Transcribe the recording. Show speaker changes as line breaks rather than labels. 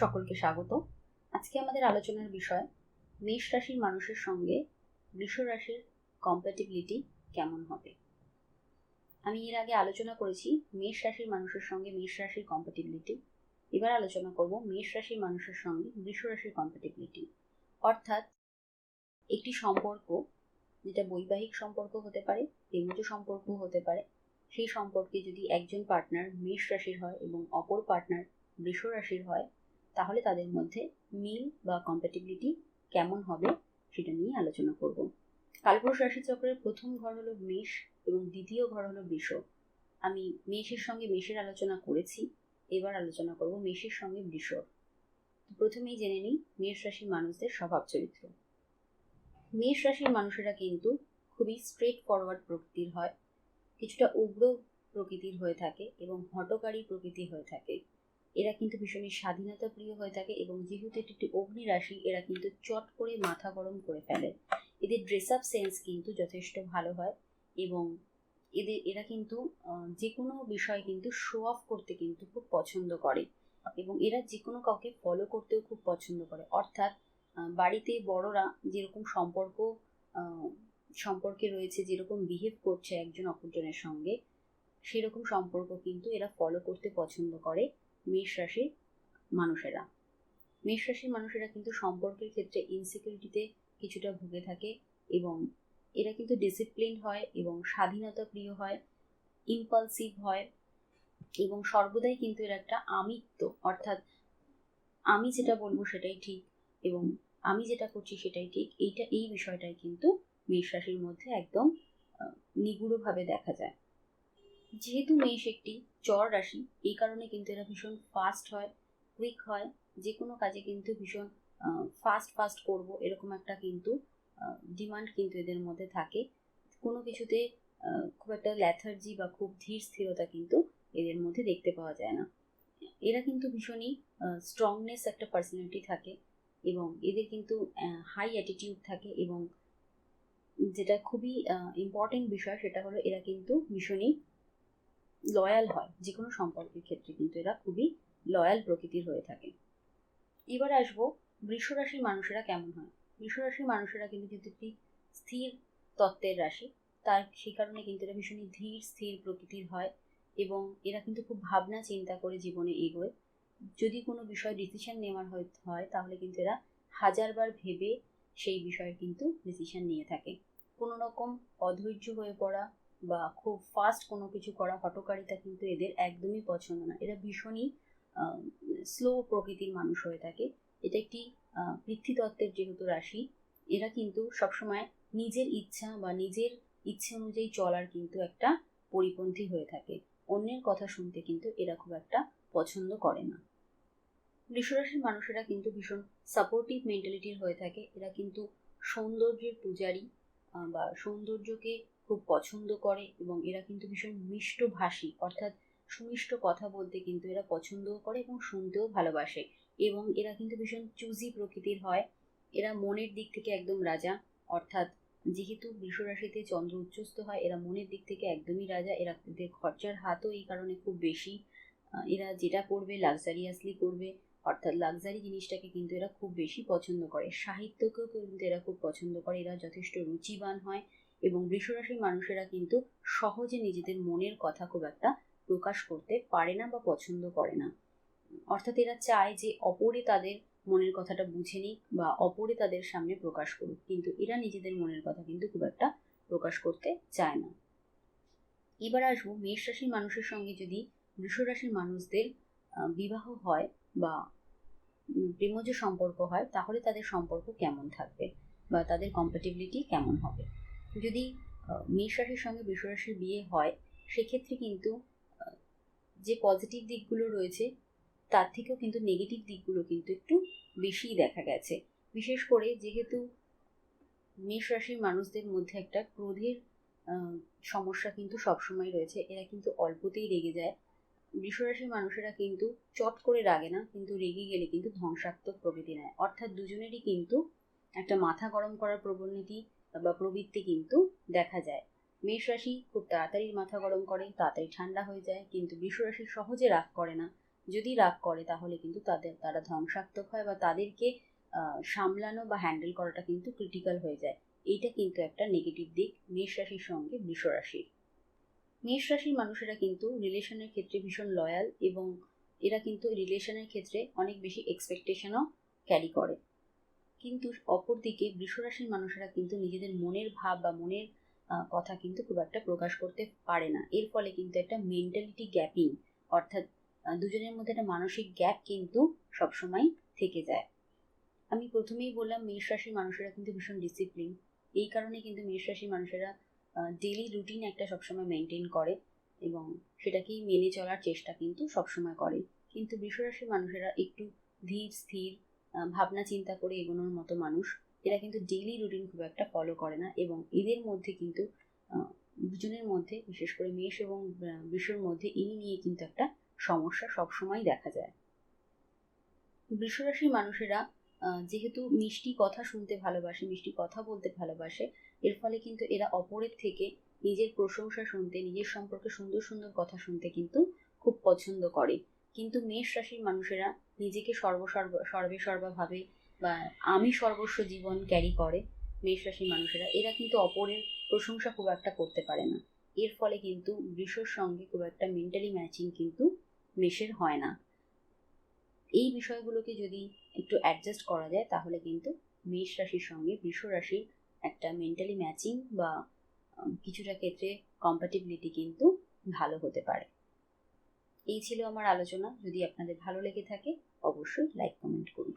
সকলকে স্বাগত। আজকে আমাদের আলোচনার বিষয়, মেষ রাশির মানুষের সঙ্গে বৃষ রাশির কম্প্যাটিবিলিটি কেমন হবে? আমি এর আগে আলোচনা করেছি মেষ রাশির মানুষের সঙ্গে মেষ রাশির কম্প্যাটিবিলিটি এবার আলোচনা করব মেষ রাশির মানুষের সঙ্গে বৃষ রাশির কম্প্যাটিবিলিটি অর্থাৎ একটি সম্পর্ক, যেটা বৈবাহিক সম্পর্ক হতে পারে প্রেমজ সম্পর্ক হতে পারে, সেই সম্পর্কে যদি একজন পার্টনার মেষ রাশির হয় এবং অপর পার্টনার বৃষ রাশির হয় তাহলে তাদের মধ্যে মিল বা কম্প্যাটিবিলিটি কেমন হবে সেটা নিয়ে আলোচনা করব। কালপুরুষ রাশি চক্রের প্রথম ঘর হলো মেষ এবং দ্বিতীয় ঘর হলো বৃষ। আমি মেষের সঙ্গে মেষের আলোচনা করেছি, এবার আলোচনা করব মেষের সঙ্গে বৃষ। প্রথমেই জেনে নিই মেষ রাশির মানুষদের স্বভাব চরিত্র। মেষ রাশির মানুষেরা কিন্তু খুবই স্ট্রেট ফরওয়ার্ড প্রকৃতির হয়, কিছুটা উগ্র প্রকৃতির হয়ে থাকে এবং হটকারী প্রকৃতি হয়ে থাকে। এরা কিন্তু ভীষণই স্বাধীনতা প্রিয় হয়ে থাকে এবং যেহেতু এটি একটি অগ্নি রাশি, এরা কিন্তু চট করে মাথা গরম করে ফেলে। এদের ড্রেস আপ সেন্স কিন্তু যথেষ্ট ভালো হয় এবং এদের, এরা কিন্তু যে কোনো বিষয় কিন্তু শো অফ করতে কিন্তু খুব পছন্দ করে এবং এরা যে কোনো কাউকে ফলো করতেও খুব পছন্দ করে। অর্থাৎ বাড়িতে বড়রা যেরকম সম্পর্ক সম্পর্কে রয়েছে, যেরকম বিহেভ করছে একজন অপরজনের সঙ্গে, সেরকম সম্পর্ক কিন্তু এরা ফলো করতে পছন্দ করে। মেষ রাশির মানুষেরা। মেষ রাশির মানুষেরা কিন্তু সম্পর্কের ক্ষেত্রে ইনসিকিউরিটিতে কিছুটা ভুগে থাকে এবং এরা কিন্তু ডিসিপ্লিন হয় এবং স্বাধীনতা প্রিয় হয় ইম্পালসিভ হয় এবং সর্বদাই কিন্তু এর একটা আমিত্ব, অর্থাৎ আমি যেটা বলব সেটাই ঠিক এবং আমি যেটা করছি সেটাই ঠিক। এইটা, এই বিষয়টাই কিন্তু মেষ রাশির মধ্যে একদম নিগুড়ভাবে দেখা যায়। যেহেতু মেষ একটি চর রাশি, এই কারণে কিন্তু এরা ভীষণ ফাস্ট হয় কুইক হয়, যে কোনো কাজে কিন্তু ভীষণ ফাস্ট ফাস্ট করব, এরকম একটা কিন্তু ডিমান্ড কিন্তু এদের মধ্যে থাকে। কোনো কিছুতে খুব একটা ল্যাথার্জি বা খুব ধীর স্থিরতা কিন্তু এদের মধ্যে দেখতে পাওয়া যায় না। এরা কিন্তু ভীষণই স্ট্রংনেস একটা পার্সোনালিটি থাকে এবং এদের কিন্তু হাই অ্যাটিটিউড থাকে এবং যেটা খুবই ইম্পর্টেন্ট বিষয় সেটা হলো এরা কিন্তু ভীষণই লয়াল হয়, যে কোনো সম্পর্কের ক্ষেত্রে কিন্তু এরা খুবই লয়াল প্রকৃতির হয়ে থাকে। এবার আসব বৃষরাশির মানুষেরা কেমন হয়? বৃষরাশির মানুষেরা কিন্তু যেহেতু একটি স্থির তত্ত্বের রাশি, তার সেই কারণে কিন্তু এরা ভীষণই ধীর, স্থির প্রকৃতির হয় এবং এরা কিন্তু খুব ভাবনা চিন্তা করে জীবনে এগোয়। যদি কোনো বিষয় ডিসিশন নেওয়ার হয় তাহলে কিন্তু এরা হাজারবার ভেবে সেই বিষয়ে কিন্তু ডিসিশন নিয়ে থাকে। কোনো রকম অধৈর্য হয়ে পড়া বা খুব ফাস্ট কোনো কিছু করা হটকারিতা কিন্তু এদের একদমই পছন্দ না। এরা ভীষণই স্লো প্রকৃতির মানুষ হয়ে থাকে। এটা একটি পৃথিতত্ত্বের যেহেতু রাশি, এরা কিন্তু সবসময় নিজের ইচ্ছা বা নিজের ইচ্ছে অনুযায়ী চলার কিন্তু একটা পরিপন্থী হয়ে থাকে। অন্যের কথা শুনতে কিন্তু এরা খুব একটা পছন্দ করে না। বৃষরাশির মানুষেরা কিন্তু ভীষণ সাপোর্টিভ মেন্টালিটির হয়ে থাকে। এরা কিন্তু সৌন্দর্যের পূজারী বা সৌন্দর্যকে খুব পছন্দ করে এবং এরা কিন্তু ভীষণ মিষ্টভাষী অর্থাৎ সুমিষ্ট কথা বলতে কিন্তু এরা পছন্দও করে এবং শুনতেও ভালোবাসে। এবং এরা কিন্তু ভীষণ চুজি প্রকৃতির হয়। এরা মনের দিক থেকে একদম রাজা। অর্থাৎ যেহেতু বৃষরাশিতে চন্দ্র উচ্চস্ত হয়, এরা মনের দিক থেকে একদমই রাজা। এরা খরচার হাতও এই কারণে খুব বেশি। এরা যেটা করবে লাক্সারিয়াসলি করবে। অর্থাৎ লাক্সারি জিনিসটাকে কিন্তু এরা খুব বেশি পছন্দ করে। সাহিত্যকেও কিন্তু এরা খুব পছন্দ করে। এরা যথেষ্ট রুচিবান হয়। এবং বৃষরাশির মানুষেরা কিন্তু সহজে নিজেদের মনের কথা খুব একটা প্রকাশ করতে পারে না বা পছন্দ করে না। অর্থাৎ এরা চায় যে অপরে তাদের মনের কথাটা বুঝে নিক বা অপরে তাদের সামনে প্রকাশ করুক, কিন্তু এরা নিজেদের মনের কথা কিন্তু খুব একটা প্রকাশ করতে চায় না। এবার আসব মেষ রাশির মানুষের সঙ্গে যদি বৃষ রাশির মানুষদের বিবাহ হয় বা প্রেমজ সম্পর্ক হয়, তাহলে তাদের সম্পর্ক কেমন থাকবে বা তাদের কম্প্যাটিবিলিটি কেমন হবে? যদি মেষ রাশির সঙ্গে বৃষ রাশির বিয়ে হয়, সেক্ষেত্রে কিন্তু যে পজিটিভ দিকগুলো রয়েছে, তার থেকেও কিন্তু নেগেটিভ দিকগুলো কিন্তু একটু বেশিই দেখা গেছে। বিশেষ করে যেহেতু মেষ রাশির মানুষদের মধ্যে একটা ক্রোধের সমস্যা কিন্তু সবসময় রয়েছে, এরা কিন্তু অল্পতেই রেগে যায়। বৃষরাশির মানুষেরা কিন্তু চট করে রাগে না, কিন্তু রেগে গেলে কিন্তু ধ্বংসাত্মক প্রকৃতি নেয়। অর্থাৎ দুজনেরই কিন্তু একটা মাথা গরম করার প্রবণতি বা প্রবৃত্তি কিন্তু দেখা যায়। মেষ রাশি খুব তাড়াতাড়ি মাথা গরম করে, তাড়াতাড়ি ঠান্ডা হয়ে যায়, কিন্তু বৃষ রাশি সহজে রাগ করে না। যদি রাগ করে, তাহলে কিন্তু তাদের, তারা ধ্বংসাত্মক হয় বা তাদেরকে সামলানো বা হ্যান্ডেল করাটা কিন্তু ক্রিটিক্যাল হয়ে যায়। এইটা কিন্তু একটা নেগেটিভ দিক মেষ রাশির সঙ্গে বৃষ রাশির। মেষ রাশির মানুষেরা কিন্তু রিলেশনের ক্ষেত্রে ভীষণ লয়াল এবং এরা কিন্তু রিলেশনের ক্ষেত্রে অনেক বেশি এক্সপেকটেশনও ক্যারি করে। কিন্তু অপরদিকে বৃষরাশির মানুষেরা কিন্তু নিজেদের মনের ভাব বা মনের কথা কিন্তু খুব একটা প্রকাশ করতে পারে না। এর ফলে কিন্তু একটা মেন্টালিটি গ্যাপিং অর্থাৎ দুজনের মধ্যে একটা মানসিক গ্যাপ কিন্তু সবসময় থেকে যায়। আমি প্রথমেই বললাম মেষ রাশির মানুষেরা কিন্তু ভীষণ ডিসিপ্লিন এই কারণে কিন্তু মেষ রাশির মানুষেরা ডেলি রুটিন একটা সবসময় মেনটেন করে এবং সেটাকেই মেনে চলার চেষ্টা কিন্তু সবসময় করে। কিন্তু বৃষরাশির মানুষেরা একটু ধীর, স্থির ভাবনা চিন্তা করে এগোনোর মতো মানুষ, এরা কিন্তু ডেইলি রুটিন খুব একটা ফলো করে না এবং এদের মধ্যে কিন্তু দুজনের মধ্যে, বিশেষ করে মেষ এবং বৃষর মধ্যে এই নিয়ে কিন্তু একটা সমস্যা সবসময় দেখা যায়। বৃষরাশির মানুষেরা যেহেতু মিষ্টি কথা শুনতে ভালোবাসে, মিষ্টি কথা বলতে ভালোবাসে, এর ফলে কিন্তু এরা অপরের থেকে নিজের প্রশংসা শুনতে, নিজের সম্পর্কে সুন্দর সুন্দর কথা শুনতে কিন্তু খুব পছন্দ করে। কিন্তু মেষ রাশির মানুষেরা নিজেকে সর্বসর্ব সর্বে সর্বা ভাবে বা আমি সর্বস্ব জীবন ক্যারি করে মেষ রাশির মানুষেরা, এরা কিন্তু অপরের প্রশংসা খুব একটা করতে পারে না। এর ফলে কিন্তু বৃষর সঙ্গে খুব একটা মেন্টালি ম্যাচিং কিন্তু মেষের হয় না। এই বিষয়গুলোকে যদি একটু অ্যাডজাস্ট করা যায়, তাহলে কিন্তু মেষ রাশির সঙ্গে বৃষ রাশির একটা মেন্টালি ম্যাচিং বা কিছুটা ক্ষেত্রে কম্প্যাটিবিলিটি কিন্তু ভালো হতে পারে। এই ছিল আমার আলোচনা। যদি আপনাদের ভালো লেগে থাকে অবশ্যই লাইক কমেন্ট করুন।